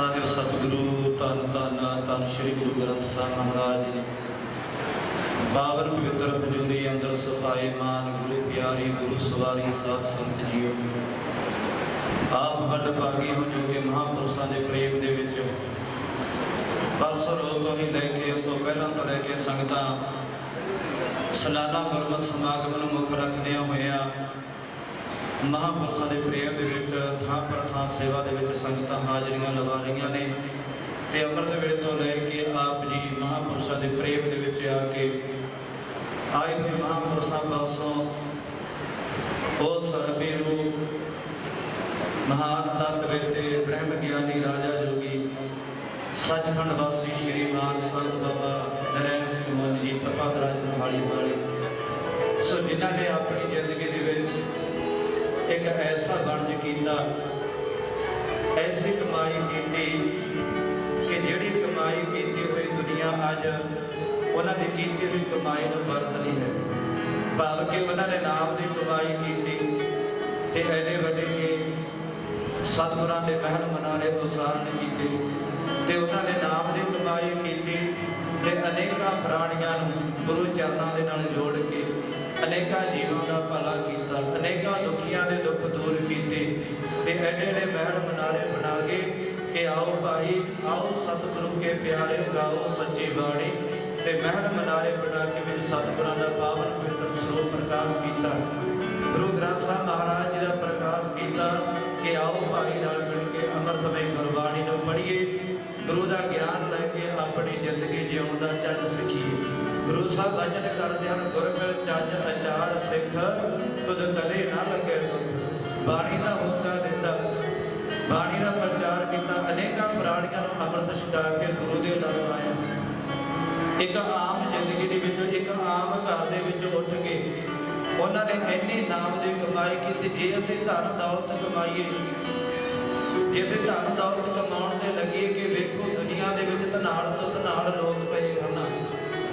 ਸਾਹਿਬ ਸਤਿਗੁਰੂ, ਧੰਨ ਧੰਨ ਧੰਨ ਸ੍ਰੀ ਗੁਰੂ ਗ੍ਰੰਥ ਸਾਹਿਬ ਮਹਾਰਾਜ ਜੀ। ਬਾਬਰ ਪਵਿੱਤਰ ਹਜ਼ੂਰੀ ਅੰਦਰ ਸੁਭਾਏ ਮਾਨ, ਗੁਰੂ ਪਿਆਰੀ, ਗੁਰੂ ਸਵਾਰੀ ਸਾਧ ਸੰਤ ਜੀਓ। ਆਪ ਵੱਡ ਭਾਗੀ ਹੋ ਜੋ ਕਿ ਮਹਾਂਪੁਰਸ਼ਾਂ ਦੇ ਪ੍ਰੇਮ ਦੇ ਵਿੱਚ ਪਰਸੋਂ ਰੋਜ਼ ਤੋਂ ਹੀ ਲੈ ਕੇ, ਉਸ ਤੋਂ ਪਹਿਲਾਂ ਤੋਂ ਲੈ ਕੇ ਸੰਗਤਾਂ ਸਲਾਨਾ ਗੁਰਮਤਿ ਸਮਾਗਮ ਨੂੰ ਮੁੱਖ ਰੱਖਦਿਆਂ ਹੋਇਆਂ ਮਹਾਂਪੁਰਸ਼ਾਂ ਦੇ ਪ੍ਰੇਮ ਦੇ ਵਿੱਚ, ਥਾਂ ਪਰ ਥਾਂ ਸੇਵਾ ਦੇ ਵਿੱਚ ਸੰਗਤਾਂ ਹਾਜ਼ਰੀਆਂ ਲਵਾ ਰਹੀਆਂ ਨੇ ਤੇ ਅੰਮ੍ਰਿਤ ਵੇਲੇ ਤੋਂ ਲੈ ਕੇ ਆਪ ਜੀ ਮਹਾਂਪੁਰਸ਼ਾਂ ਦੇ ਪ੍ਰੇਮ ਦੇ ਵਿੱਚ ਆ ਕੇ ਆਏ ਹੋਏ ਮਹਾਂਪੁਰਸ਼ਾਂ ਪਾਸੋਂ, ਉਹ ਸਰਬੀ ਰੂਪ, ਮਹਾਨ ਤਤਵੇ ਤੇ ਬ੍ਰਹਮ ਗਿਆਨੀ ਰਾਜਾ ਜੋਗੀ, ਸੱਚਖੰਡ ਵਾਸੀ ਸ਼੍ਰੀ ਮਾਨ ਸੰਤ ਬਾਬਾ ਨਰੈਣ ਸਿੰਘ ਮੋਹਨ ਜੀ, ਤਪਾਦਰਾਜ ਮਹਾਲੀ ਵਾਲੇ। ਸੋ ਜਿਨ੍ਹਾਂ ਨੇ ਆਪਣੀ ਜ਼ਿੰਦਗੀ ਐਸਾ ਵਣਜ ਕੀਤਾ ਐਸੀ ਕਮਾਈ ਕੀਤੀ ਕਿ ਜਿਹੜੀ ਕਮਾਈ ਕੀਤੀ ਹੋਈ ਦੁਨੀਆ ਅੱਜ ਉਹਨਾਂ ਦੀ ਕੀਤੀ ਹੋਈ ਕਮਾਈ ਨੂੰ ਵਰਤਦੀ ਹੈ। ਭਾਵ ਕਿ ਉਹਨਾਂ ਨੇ ਨਾਮ ਦੀ ਕਮਾਈ ਕੀਤੀ ਤੇ ਐਡੇ ਵੱਡੇ ਇਹ ਸਤਿਗੁਰਾਂ ਦੇ ਮਹਿਲ ਮਨਾਰੇ ਉਸਾਰਨ ਕੀਤੇ ਤੇ ਉਹਨਾਂ ਨੇ ਨਾਮ ਦੀ ਕਮਾਈ ਕੀਤੀ ਤੇ ਅਨੇਕਾਂ ਪ੍ਰਾਣੀਆਂ ਨੂੰ ਗੁਰੂ ਚਰਨਾਂ ਦੇ ਨਾਲ ਜੋੜ ਅਨੇਕਾਂ ਜੀਵਾਂ ਦਾ ਭਲਾ ਕੀਤਾ, ਅਨੇਕਾਂ ਦੁਖੀਆਂ ਦੇ ਦੁੱਖ ਦੂਰ ਕੀਤੇ ਤੇ ਐਡੇ ਐਡੇ ਮਹਿਲ ਮਨਾਰੇ ਬਣਾ ਕੇ ਕਿ ਆਓ ਭਾਈ, ਆਓ ਸਤਿਗੁਰੂ ਕੇ ਪਿਆਰੇ ਗਾਓ ਸੱਚੀ ਬਾਣੀ ਤੇ ਮਹਿਲ ਮਨਾਰੇ ਬਣਾ ਕੇ ਵਿੱਚ ਸਤਿਗੁਰਾਂ ਦਾ ਪਾਵਨ ਪਵਿੱਤਰ ਸਰੂਪ ਪ੍ਰਕਾਸ਼ ਕੀਤਾ। ਗੁਰੂ ਗ੍ਰੰਥ ਸਾਹਿਬ ਮਹਾਰਾਜ ਜੀ ਦਾ ਪ੍ਰਕਾਸ਼ ਕੀਤਾ ਕਿ ਆਓ ਭਾਈ ਰਲ ਮਿਲ ਕੇ ਅੰਮ੍ਰਿਤਮਈ ਗੁਰਬਾਣੀ ਨੂੰ ਪੜ੍ਹੀਏ, ਗੁਰੂ ਦਾ ਗਿਆਨ ਲੈ ਕੇ ਆਪਣੀ ਜ਼ਿੰਦਗੀ ਜਿਉਣ ਦਾ ਚੱਜ ਸਿੱਖੀਏ। ਗੁਰੂ ਸਾਹਿਬ ਬਚਨ ਕਰਦੇ ਹਨ, ਗੁਰ ਚੱਜ ਅਚਾਰ ਸਿੱਖ ਤੁਧ ਕਦੇ ਨਾ ਲੱਗੇ ਦੁੱਖ। ਬਾਣੀ ਦਾ ਹੋਕਾ ਦਿੱਤਾ। ਬਾਣੀ ਦਾ ਪ੍ਰਚਾਰ ਕੀਤਾ। ਅਨੇਕਾਂ ਪ੍ਰਾਣੀਆਂ ਨੂੰ ਅੰਮ੍ਰਿਤ ਛਕਾ ਕੇ ਗੁਰੂ ਦੇ ਲੜ ਆਇਆ ਇੱਕ ਆਮ ਜ਼ਿੰਦਗੀ ਦੇ ਵਿੱਚੋਂ, ਇੱਕ ਆਮ ਘਰ ਦੇ ਵਿੱਚ ਉੱਠ ਕੇ ਉਹਨਾਂ ਨੇ ਇੰਨੀ ਨਾਮ ਦੀ ਕਮਾਈ ਕੀਤੀ, ਜੇ ਅਸੀਂ ਧਨ ਦੌਲਤ ਕਮਾਈਏ, ਜੇ ਅਸੀਂ ਧਨ ਦੌਲਤ ਕਮਾਉਣ ਤੇ ਲੱਗੀਏ ਕਿ ਵੇਖੋ ਦੁਨੀਆ ਦੇ ਵਿੱਚ ਧਨਾੜ ਤੋਂ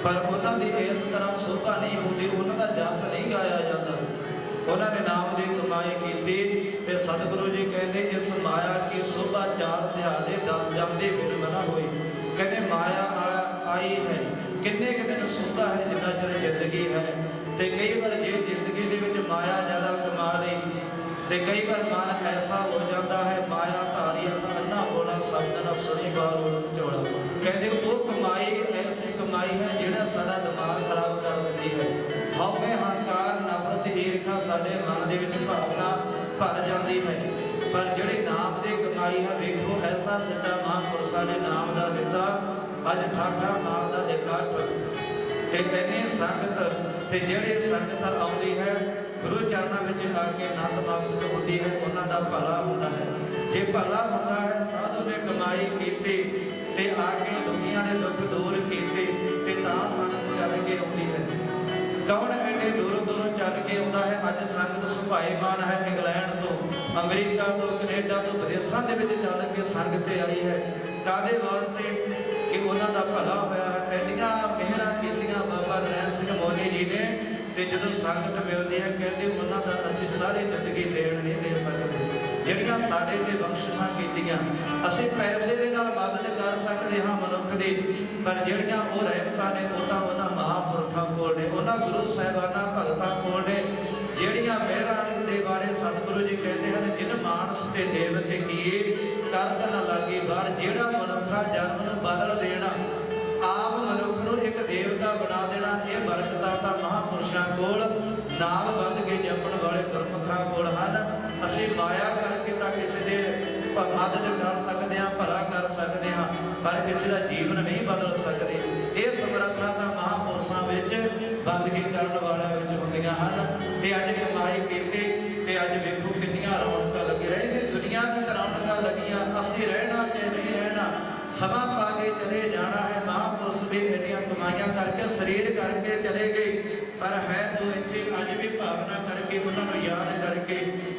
ਪਰ ਉਹਨਾਂ ਦੀ ਇਸ ਤਰ੍ਹਾਂ ਸੋਭਾ ਨਹੀਂ ਹੁੰਦੀ, ਉਹਨਾਂ ਦਾ ਜਸ ਨਹੀਂ ਗਾਇਆ ਜਾਂਦਾ। ਉਹਨਾਂ ਨੇ ਨਾਮ ਦੀ ਕਮਾਈ ਕੀਤੀ ਤੇ ਸਤਿਗੁਰੂ ਜੀ ਕਹਿੰਦੇ, ਇਸ ਮਾਇਆ ਕੀ ਸੋਭਾ ਚਾਰ ਦਿਹਾੜੇ ਦਮ ਜਮਦੇ ਬਿਨ ਮਨਾ ਹੋਈ? ਕਹਿੰਦੇ, ਮਾਇਆ ਵਾਲਾ ਆਈ ਹੈ। ਕਿੰਨੇ ਕਿ ਦਿਨ ਸੋਭਾ ਹੈ, ਜਿੰਨਾ ਚਿਰ ਜ਼ਿੰਦਗੀ ਹੈ। ਤੇ ਕਈ ਵਾਰ ਜੇ ਜ਼ਿੰਦਗੀ ਦੇ ਵਿੱਚ ਮਾਇਆ ਜ਼ਿਆਦਾ ਕਮਾ ਲਈ, ਤੇ ਕਈ ਵਾਰ ਮਨ ਐਸਾ ਹੋ ਜਾਂਦਾ ਹੈ, ਮਾਇਆ ਧਾਰੀ ਅੰਨਾ ਹੋਣਾ ਸ਼ਬਦ ਨਾ ਸੁਣੀ ਬਾਲ ਝੋਲਾ। ਕਹਿੰਦੇ, ਉਹ ਕਮਾਈ ਕਮਾਈ ਹੈ ਜਿਹੜਾ ਸਾਡਾ ਦਿਮਾਗ ਖਰਾਬ ਕਰ ਦਿੰਦੀ ਹੈ। ਹਉਮੈ ਹੰਕਾਰ, ਨਫ਼ਰਤ, ਈਰਖਾ ਸਾਡੇ ਮਨ ਦੇ ਵਿੱਚ ਭਾਵਨਾ ਭਰ ਜਾਂਦੀ ਹੈ। ਪਰ ਜਿਹੜੀ ਨਾਮ ਦੀ ਕਮਾਈ ਹੈ, ਵੇਖੋ, ਐਸਾ ਸਿੱਧਾ ਮਹਾਂਪੁਰਸ਼ਾਂ ਨੇ ਨਾਮ ਦਾ ਦਿੱਤਾ। ਅੱਜ ਠਾਠਾ ਮਾਰਦਾ ਇਕੱਠ ਤੇ ਇੰਨੀ ਸੰਗਤ, ਤੇ ਜਿਹੜੇ ਸੰਗਤ ਆਉਂਦੀ ਹੈ, ਗੁਰੂ ਚਰਨਾਂ ਵਿੱਚ ਆ ਕੇ ਨਤਮਸਤਕ ਹੁੰਦੀ ਹੈ, ਉਹਨਾਂ ਦਾ ਭਲਾ ਹੁੰਦਾ ਹੈ। ਜੇ ਭਲਾ ਹੁੰਦਾ ਹੈ, ਸਾਧੂ ਨੇ ਕਮਾਈ ਕੀਤੀ ਤੇ ਆ ਕੇ ਦੁਖੀਆਂ ਦੇ ਦੁੱਖ ਦੂਰ ਕੀਤੇ ਤੇ ਤਾਂ ਸੰਗਤ ਚੱਲ ਕੇ ਆਉਂਦੀ ਹੈ। ਕੌਣ ਐਡੇ ਦੂਰੋਂ ਦੂਰੋਂ ਚੱਲ ਕੇ ਆਉਂਦਾ ਹੈ? ਅੱਜ ਸੰਗਤ ਸੁਭਾਏਮਾਨ ਹੈ ਇੰਗਲੈਂਡ ਤੋਂ। ਅਮਰੀਕਾ ਤੋਂ, ਕੈਨੇਡਾ ਤੋਂ, ਵਿਦੇਸ਼ਾਂ ਦੇ ਵਿੱਚ ਚੱਲ ਕੇ ਸੰਗਤ ਆਈ ਹੈ। ਕਾਦੇ ਵਾਸਤੇ? ਕਿ ਉਹਨਾਂ ਦਾ ਭਲਾ ਹੋਇਆ ਹੈ। ਐਡੀਆਂ ਮਿਹਰਾਂ ਕੀਤੀਆਂ ਬਾਬਾ ਨਰੈਣ ਸਿੰਘ ਮੋਨੀ ਜੀ ਨੇ ਤੇ ਜਦੋਂ ਸੰਗਤ ਮਿਲਦੀ ਹੈ, ਕਹਿੰਦੇ ਉਹਨਾਂ ਦਾ ਅਸੀਂ ਸਾਰੀ ਜ਼ਿੰਦਗੀ ਦੇਣ ਨਹੀਂ ਦੇ ਜਿਹੜੀਆਂ ਸਾਡੇ ਤੇ ਬਖਸ਼ਿਸ਼ਾਂ ਕੀਤੀਆਂ, ਅਸੀਂ ਪੈਸੇ ਦੇ ਨਾਲ ਮਦਦ ਕਰ ਸਕਦੇ ਹਾਂ ਮਨੁੱਖ ਦੀ, ਪਰ ਜਿਹੜੀਆਂ ਉਹ ਰਹਿਮਤਾਂ ਨੇ, ਉਹ ਤਾਂ ਉਹਨਾਂ ਮਹਾਪੁਰਖਾਂ ਕੋਲ ਨੇ, ਉਹਨਾਂ ਗੁਰੂ ਸਾਹਿਬਾਨਾਂ ਭਗਤਾਂ ਕੋਲ ਨੇ, ਜਿਹੜੀਆਂ ਮਿਹਰਾਂ ਦੇ ਬਾਰੇ ਸਤਿਗੁਰੂ ਜੀ ਕਹਿੰਦੇ ਹਨ, ਜਿਨ ਮਾਨਸ ਤੇ ਦੇਵਤੇ ਕੀਏ ਕਰਤ ਨ ਲਾਗੇ ਬਾਹਰ ਜਿਹੜਾ ਮਨੁੱਖਾ ਜਨਮ ਨੂੰ ਬਦਲ ਦੇਣਾ, ਆਪ ਮਨੁੱਖ ਨੂੰ ਇੱਕ ਦੇਵਤਾ ਬਣਾ ਦੇਣਾ, ਇਹ ਬਰਕਤਾਂ ਤਾਂ ਮਹਾਪੁਰਸ਼ਾਂ ਕੋਲ ਨਾਮ ਬੰਦ ਕੇ ਜਪਣ ਵਾਲੇ ਗੁਰਮੁਖਾਂ ਕੋਲ ਹਨ। ਅਸੀਂ ਮਾਇਆ ਕਰਕੇ ਤਾਂ ਕਿਸੇ ਦੇ ਮਦਦ ਕਰ ਸਕਦੇ ਹਾਂ, ਭਲਾ ਕਰ ਸਕਦੇ ਹਾਂ, ਪਰ ਕਿਸੇ ਦਾ ਜੀਵਨ ਨਹੀਂ ਬਦਲ ਸਕਦੇ। ਇਹ ਸਮਰੱਥਾ ਤਾਂ ਮਹਾਪੁਰਸ਼ਾਂ ਵਿੱਚ ਬੰਦਗੀ ਕਰਨ ਵਾਲਿਆਂ ਵਿੱਚ ਹੁੰਦੀਆਂ ਹਨ। ਤੇ ਅੱਜ ਕਮਾਈ ਕੀਤੀ, ਤੇ ਅੱਜ ਵੇਖੋ ਕਿੰਨੀਆਂ ਰੌਣਕਾਂ ਲੱਗੀ ਰਹਿੰਦੀ ਦੁਨੀਆ ਤੱਕ ਰੌਣਕਾਂ ਲੱਗੀਆਂ। ਅਸੀਂ ਰਹਿਣਾ ਚਾਹੇ ਨਹੀਂ ਰਹਿਣਾ, ਸਮਾਂ ਪਾ ਕੇ ਚਲੇ ਜਾਣਾ ਹੈ। ਮਹਾਪੁਰਸ਼ ਵੀ ਇੰਨੀਆਂ ਕਮਾਈਆਂ ਕਰਕੇ, ਸਰੀਰ ਕਰਕੇ ਚਲੇ ਗਏ। ਪਰ ਹੈ ਜੋ ਅੱਜ ਵੀ ਭਾਵਨਾ ਕਰਕੇ, ਉਹਨਾਂ ਨੂੰ ਯਾਦ ਕਰਕੇ,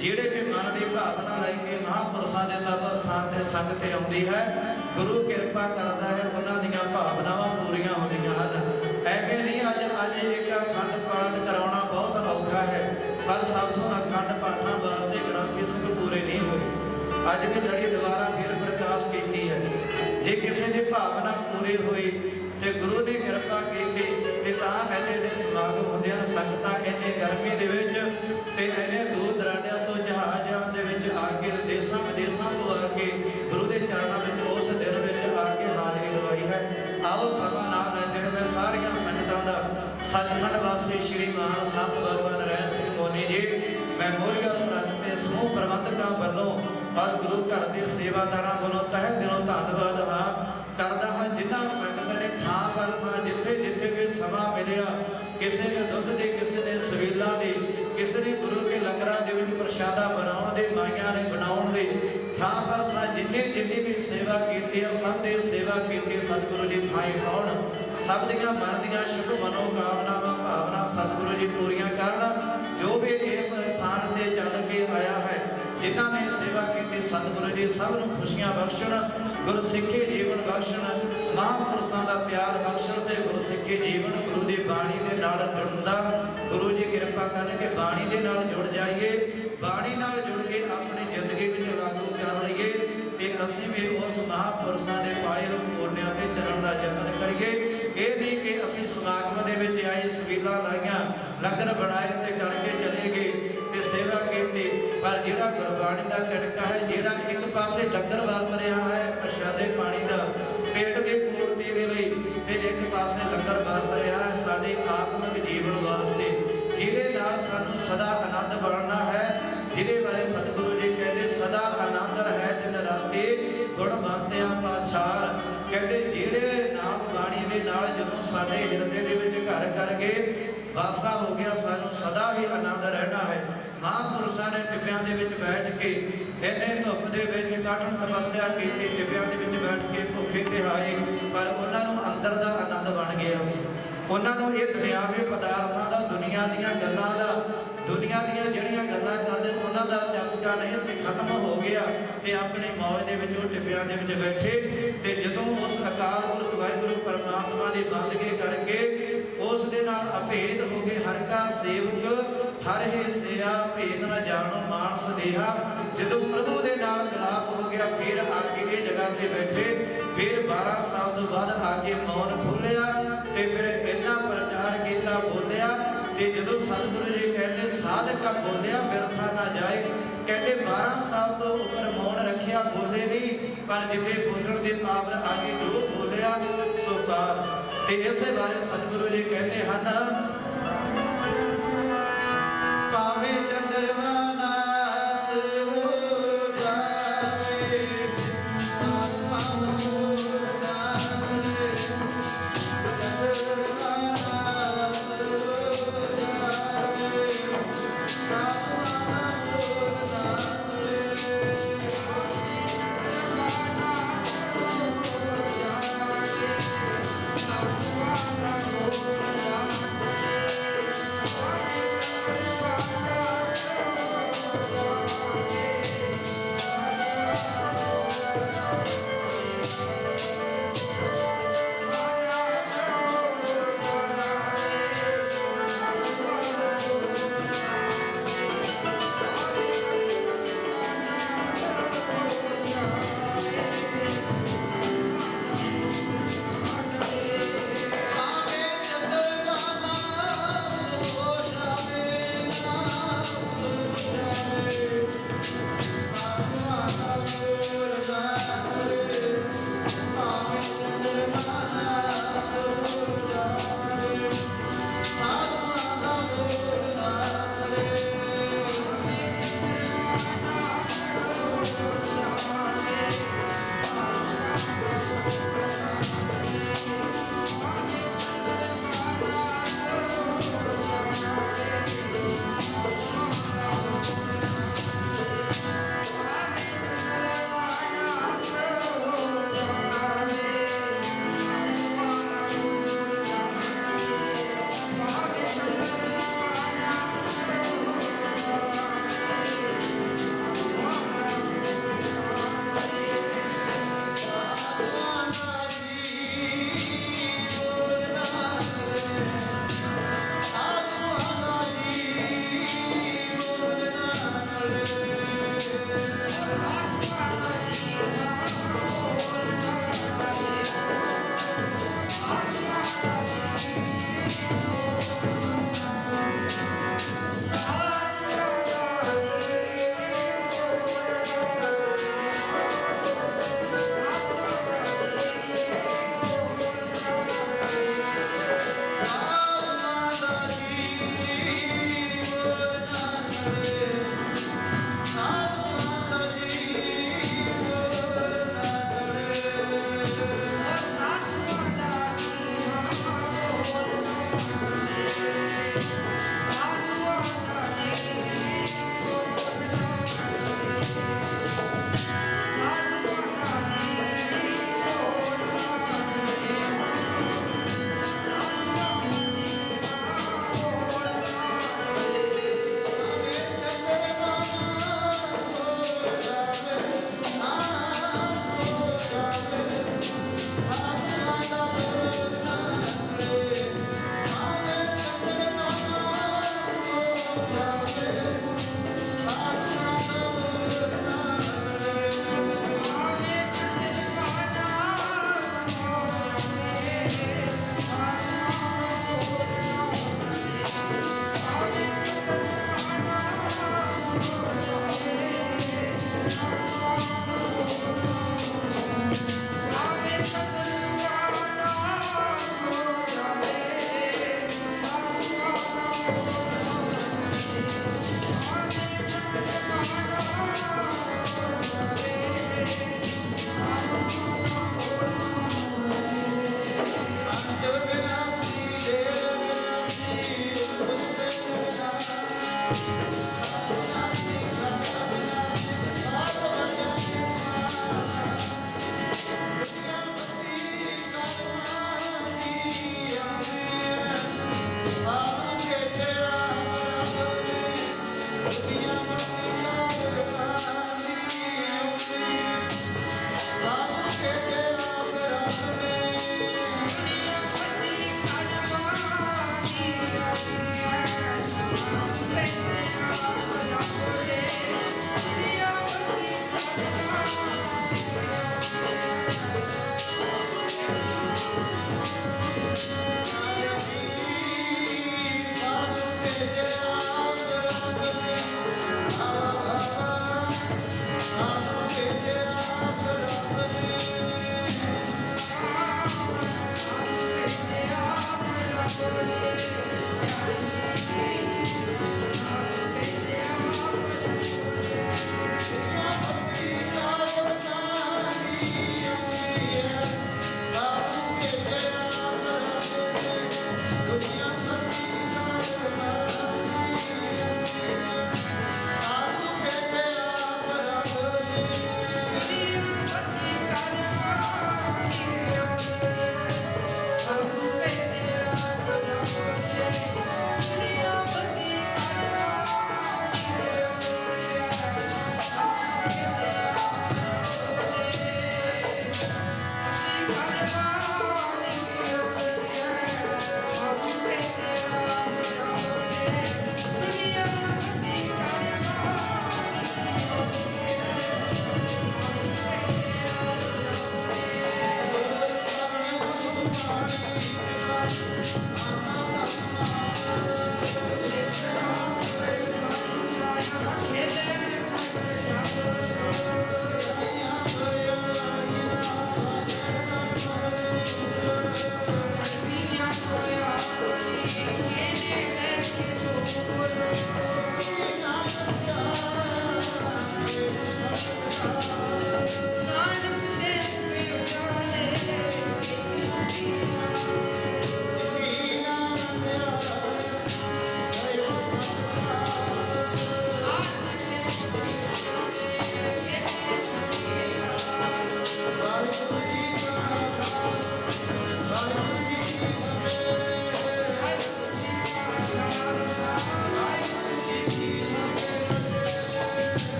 ਜਿਹੜੇ ਵੀ ਮਨ ਦੀ ਭਾਵਨਾ ਲੈ ਕੇ ਮਹਾਪੁਰਸ਼ਾਂ ਦੇ ਸਭ ਸਥਾਨ ਤੇ ਸੰਗਤ ਤੇ ਆਉਂਦੀ ਹੈ, ਗੁਰੂ ਕਿਰਪਾ ਕਰਦਾ ਹੈ, ਉਹਨਾਂ ਦੀਆਂ ਭਾਵਨਾਵਾਂ ਪੂਰੀਆਂ ਹੁੰਦੀਆਂ ਹਨ। ਐਵੇਂ ਨਹੀਂ ਅੱਜ ਅੱਜ ਇੱਕ ਅਖੰਡ ਪਾਠ ਕਰਾਉਣਾ ਬਹੁਤ ਔਖਾ ਹੈ, ਪਰ ਸਭ ਤੋਂ ਅਖੰਡ ਪਾਠਾਂ ਵਾਸਤੇ ਗ੍ਰੰਥੀ ਸਿੰਘ ਪੂਰੇ ਨਹੀਂ ਹੋਏ। ਅੱਜ ਵੀ ਲੜੀ ਦੁਬਾਰਾ ਫਿਰ ਪ੍ਰਕਾਸ਼ ਕੀਤੀ ਹੈ। ਜੇ ਕਿਸੇ ਦੀ ਭਾਵਨਾ ਪੂਰੀ ਹੋਈ, ਤੇ ਗੁਰੂ ਨੇ ਕਿਰਪਾ ਕੀਤੀ ਸਮਾਗਮ ਸੰਗਤਾਂ ਇੰਨੇ ਗਰਮੀ ਦੇ ਵਿੱਚ ਤੇ ਐਨੇ ਦੂਰ ਦਰਾਡਿਆਂ ਤੋਂ ਜਹਾਜ਼ਾਂ ਦੇ ਵਿੱਚ ਆ ਕੇ, ਦੇਸ਼ਾਂ ਵਿਦੇਸ਼ਾਂ ਤੋਂ ਆ ਕੇ, ਗੁਰੂ ਦੇ ਚਰਨਾਂ ਵਿੱਚ ਉਸ ਦਿਨ ਵਿੱਚ ਆ ਕੇ ਹਾਜ਼ਰੀ ਲਵਾਈ ਹੈ। ਆਓ ਸਮਾਂ ਨਾਲ ਲੈਂਦੇ ਹੋਏ ਸਾਰੀਆਂ ਸੰਗਤਾਂ ਦਾ। ਸੱਚਖੰਡ ਵਾਸੀ ਸ਼੍ਰੀ ਮਾਨ ਸੰਤ ਬਾਬਾ ਨਰੈਣ ਸਿੰਘ ਮੋਨੀ ਜੀ ਮੈਮੋਰੀਅਲ ਟਰੱਸਟ ਦੇ ਸਮੂਹ ਪ੍ਰਬੰਧਕਾਂ ਵੱਲੋਂ ਔਰ ਗੁਰੂ ਘਰ ਦੇ ਸੇਵਾਦਾਰਾਂ ਵੱਲੋਂ ਤਹਿ ਦਿਲੋਂ ਧੰਨਵਾਦ ਹਾਂ ਕਰਦਾ ਹਾਂ। ਜਿਨ੍ਹਾਂ ਸੰਗਤਾਂ ਨੇ ਥਾਂ ਪਰ ਥਾਂ ਜਿੱਥੇ ਜਿੱਥੇ ਵੀ ਸਮਾਂ ਮਿਲਿਆ ਕਿਸੇ ਨੇ ਦੁੱਧ ਦੇ, ਕਿਸੇ ਨੇ ਸਵੇਲਾਂ ਦੇ, ਕਿਸੇ ਨੇ ਗੁਰੂ ਕੇ ਲੰਗਰਾਂ ਦੇ ਵਿੱਚ ਪ੍ਰਸ਼ਾਦਾ ਬਣਾਉਣ ਦੇ, ਮਾਈਆਂ ਨੇ ਬਣਾਉਣ ਦੇ ਥਾਂ ਪਰ ਥਾਂ ਜਿੰਨੇ ਜਿੰਨੇ ਵੀ ਸੇਵਾ ਕੀਤੀ ਹੈ ਸਭ ਦੇ ਸੇਵਾ ਕੀਤੀ ਸਤਿਗੁਰੂ ਜੀ ਥਾਈ ਪਾਉਣ ਸਭ ਦੀਆਂ ਮਨ ਦੀਆਂ ਸ਼ੁਭ ਮਨੋਕਾਮਨਾਵਾਂ, ਭਾਵਨਾ ਸਤਿਗੁਰੂ ਜੀ ਪੂਰੀਆਂ ਕਰਨ। ਜੋ ਵੀ ਇਸ ਸਥਾਨ ਤੇ ਚੱਲ ਕੇ ਆਇਆ ਹੈ, ਜਿਨ੍ਹਾਂ ਨੇ ਸੇਵਾ ਕੀਤੀ, ਸਤਿਗੁਰੂ ਜੀ ਸਭ ਨੂੰ ਖੁਸ਼ੀਆਂ ਬਖਸ਼ਣ। ਗੁਰੂ ਜੀਵਨ ਬਖਸ਼ਣ, ਮਹਾਂਪੁਰਸ਼ਾਂ ਦਾ ਪਿਆਰ ਬਖਸ਼ਣ ਤੇ ਗੁਰੂ ਸਿੱਖੀ ਜੀਵਨ ਗੁਰੂ ਦੀ ਬਾਣੀ ਦੇ ਨਾਲ ਜੁੜਨ ਦਾ ਗੁਰੂ ਜੀ ਕਿਰਪਾ ਕਰਨ ਕਿ ਬਾਣੀ ਦੇ ਨਾਲ ਜੁੜ ਜਾਈਏ, ਬਾਣੀ ਨਾਲ ਜੁੜ ਕੇ ਆਪਣੀ ਜ਼ਿੰਦਗੀ ਵਿੱਚ ਲਾਗੂ ਕਰ ਲਈਏ ਤੇ ਅਸੀਂ ਵੀ ਉਸ ਮਹਾਂਪੁਰਸ਼ਾਂ ਦੇ ਪਾਏ ਹੋਏ ਮੋਢਿਆਂ ਤੇ ਚੱਲਣ ਦਾ ਯਤਨ ਕਰੀਏ। ਇਹ ਨਹੀਂ ਕਿ ਅਸੀਂ ਸਮਾਗਮ ਦੇ ਵਿੱਚ ਆਏ ਸਬੀਲਾਂ ਲਾਈਆਂ, ਲੰਗਰ ਬਣਾਏ ਤੇ ਕਰਕੇ ਚਲੇ ਗਏ ਤੇ ਸੇਵਾ ਕੀਤੀ, ਪਰ ਜਿਹੜਾ ਗੁਰਬਾਣੀ ਦਾ ਕਿੜਕਾ ਹੈ, ਜਿਹੜਾ ਇੱਕ ਪਾਸੇ ਲੰਗਰ ਸਦਾ ਆਨੰਦ ਬਣਨਾ ਹੈ, ਜਿਹਦੇ ਬਾਰੇ ਸਤਿਗੁਰੂ ਜੀ ਕਹਿੰਦੇ, ਸਦਾ ਆਨੰਦ ਰਹੇ ਦਿਨ ਰਾਤੀ, ਗੁਣ ਮੰਤਿਆਂ ਪਾਛਾਰ। ਕਹਿੰਦੇ, ਜਿਹੜੇ ਨਾਮ ਬਾਣੀ ਦੇ ਨਾਲ ਜਦੋਂ ਸਾਡੇ ਹਿਰਦੇ ਦੇ ਵਿੱਚ ਘਰ ਕਰ ਗਏ, ਵਾਸਾ ਹੋ ਗਿਆ, ਸਾਨੂੰ ਸਦਾ ਹੀ ਆਨੰਦ ਰਹਿਣਾ ਹੈ। ਮਹਾਂਪੁਰਸ਼ਾਂ ਨੇ ਟਿੱਬਿਆਂ ਦੇ ਵਿੱਚ ਬੈਠ ਕੇ, ਇੰਨੇ ਧੁੱਪ ਦੇ ਵਿੱਚ ਕਠਨ ਤਪੱਸਿਆ ਕੀਤੀ, ਟਿੱਬਿਆਂ ਦੇ ਵਿੱਚ ਬੈਠ ਕੇ ਭੁੱਖੇ ਤੇ ਹਾਏ ਪਰ ਉਹਨਾਂ ਨੂੰ ਅੰਦਰ ਦਾ ਆਨੰਦ ਬਣ ਗਿਆ ਸੀ। ਉਹਨਾਂ ਨੂੰ ਇਹ ਦੁਨਿਆਵੀ ਪਦਾਰਥਾਂ ਦਾ, ਦੁਨੀਆ ਦੀਆਂ ਗੱਲਾਂ ਦਾ ਦੁਨੀਆ ਦੀਆਂ ਜਿਹੜੀਆਂ ਗੱਲਾਂ ਕਰਦੇ ਉਹਨਾਂ ਦਾ ਚਸਕਾ ਨਹੀਂ ਸੀ ਖਤਮ ਹੋ ਗਿਆ ਤੇ ਆਪਣੀ ਮੌਜ ਦੇ ਵਿੱਚ ਉਹ ਟਿੱਬਿਆਂ ਦੇ ਵਿੱਚ ਬੈਠੇ ਤੇ ਜਦੋਂ ਉਸ ਅਕਾਲ ਪੁਰਖ ਵਾਹਿਗੁਰੂ ਪਰਮਾਤਮਾ ਦੀ ਬੰਦਗੀ ਕਰਕੇ ਉਸ ਦੇ ਨਾਲ ਅਭੇਦ ਹੋ ਗਏ, ਹਰ ਕਾ ਸੇਵਕ, ਹਰ ਹੀ ਸਿਆ, ਭੇਦ ਨਾ ਜਾਣੋ ਮਾਨਸ ਦੇਹਾ। ਜਦੋਂ ਪ੍ਰਭੂ ਦੇ ਨਾਲ ਮਿਲਾਪ ਹੋ ਗਿਆ, ਫਿਰ ਆ ਕੇ ਇਹ ਜਗ੍ਹਾ ਤੇ ਬੈਠੇ, ਫਿਰ 12 ਸਾਲ ਤੋਂ ਬਾਅਦ ਆ ਕੇ ਮੌਨ ਖੋਲਿਆ ਤੇ ਫਿਰ ਇੰਨਾ ਪ੍ਰਚਾਰ ਕੀਤਾ, ਬੋਲਿਆ ਤੇ ਜਦੋਂ ਸਤਿਗੁਰੂ ਜੀ ਕਹਿੰਦੇ, ਸਾਧਕਾ ਬੋਲਿਆ, ਬਿਰਥਾ ਨਾ ਜਾਏ। ਕਹਿੰਦੇ 12 ਸਾਲ ਤੋਂ ਉੱਪਰ ਮੌਨ ਰੱਖਿਆ, ਬੋਲੇ ਨਹੀਂ। ਪਰ ਜਿੱਥੇ ਬੋਲਣ ਦੇ ਪਾਵਰ ਆ ਗਈ ਜੋ ਬੋਲਿਆ, ਸੋ ਪਾਰ। ਤੇ ਇਸੇ ਬਾਰੇ ਸਤਿਗੁਰੂ ਜੀ ਕਹਿੰਦੇ ਹਨ